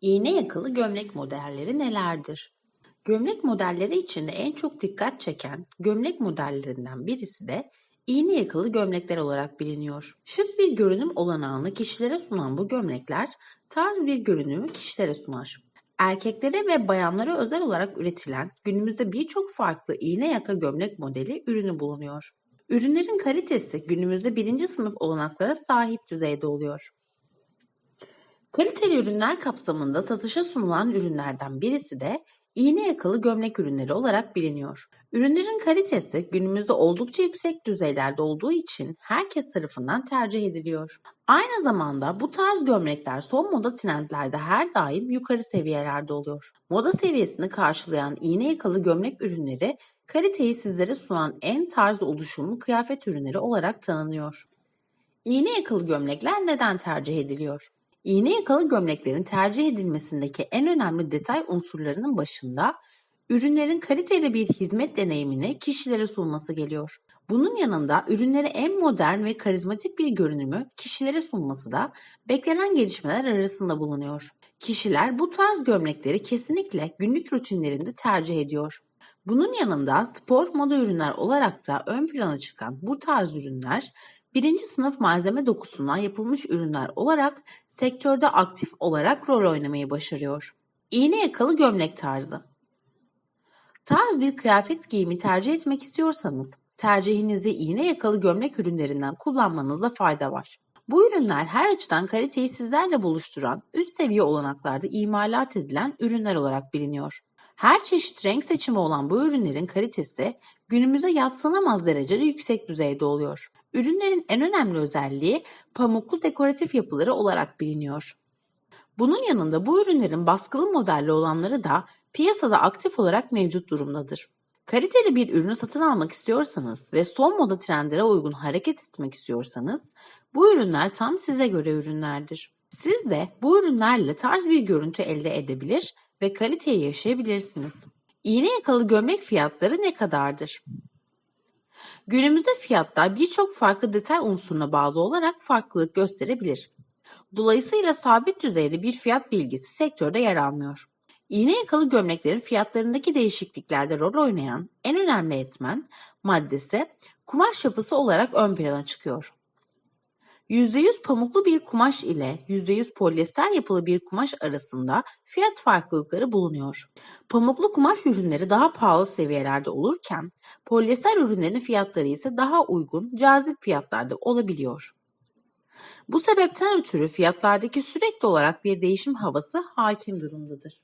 İğne yakalı gömlek modelleri nelerdir? Gömlek modelleri içinde en çok dikkat çeken gömlek modellerinden birisi de iğne yakalı gömlekler olarak biliniyor. Şık bir görünüm olanağını kişilere sunan bu gömlekler tarz bir görünümü kişilere sunar. Erkeklere ve bayanlara özel olarak üretilen günümüzde birçok farklı iğne yaka gömlek modeli ürünü bulunuyor. Ürünlerin kalitesi günümüzde birinci sınıf olanaklara sahip düzeyde oluyor. Kaliteli ürünler kapsamında satışa sunulan ürünlerden birisi de iğne yakalı gömlek ürünleri olarak biliniyor. Ürünlerin kalitesi günümüzde oldukça yüksek düzeylerde olduğu için herkes tarafından tercih ediliyor. Aynı zamanda bu tarz gömlekler son moda trendlerde her daim yukarı seviyelerde oluyor. Moda seviyesini karşılayan iğne yakalı gömlek ürünleri kaliteyi sizlere sunan en tarz oluşumlu kıyafet ürünleri olarak tanınıyor. İğne yakalı gömlekler neden tercih ediliyor? İğne yakalı gömleklerin tercih edilmesindeki en önemli detay unsurlarının başında ürünlerin kaliteli bir hizmet deneyimini kişilere sunması geliyor. Bunun yanında ürünleri en modern ve karizmatik bir görünümü kişilere sunması da beklenen gelişmeler arasında bulunuyor. Kişiler bu tarz gömlekleri kesinlikle günlük rutinlerinde tercih ediyor. Bunun yanında spor moda ürünler olarak da ön plana çıkan bu tarz ürünler birinci sınıf malzeme dokusundan yapılmış ürünler olarak sektörde aktif olarak rol oynamayı başarıyor. İğne yakalı gömlek tarzı. Tarz bir kıyafet giyimi tercih etmek istiyorsanız tercihinizi iğne yakalı gömlek ürünlerinden kullanmanızda fayda var. Bu ürünler her açıdan kaliteyi sizlerle buluşturan üst seviye olanaklarda imalat edilen ürünler olarak biliniyor. Her çeşit renk seçimi olan bu ürünlerin kalitesi günümüze yadsınamaz derecede yüksek düzeyde oluyor. Ürünlerin en önemli özelliği pamuklu dekoratif yapıları olarak biliniyor. Bunun yanında bu ürünlerin baskılı modelli olanları da piyasada aktif olarak mevcut durumdadır. Kaliteli bir ürünü satın almak istiyorsanız ve son moda trendlere uygun hareket etmek istiyorsanız bu ürünler tam size göre ürünlerdir. Siz de bu ürünlerle tarz bir görüntü elde edebilir ve kaliteyi yaşayabilirsiniz. İğne yakalı gömlek fiyatları ne kadardır? Günümüzde fiyatlar birçok farklı detay unsuruna bağlı olarak farklılık gösterebilir. Dolayısıyla sabit düzeyde bir fiyat bilgisi sektörde yer almıyor. İğne yakalı gömleklerin fiyatlarındaki değişikliklerde rol oynayan en önemli etmen maddesi kumaş yapısı olarak ön plana çıkıyor. %100 pamuklu bir kumaş ile %100 polyester yapılı bir kumaş arasında fiyat farklılıkları bulunuyor. Pamuklu kumaş ürünleri daha pahalı seviyelerde olurken polyester ürünlerin fiyatları ise daha uygun, cazip fiyatlarda olabiliyor. Bu sebepten ötürü fiyatlardaki sürekli olarak bir değişim havası hakim durumdadır.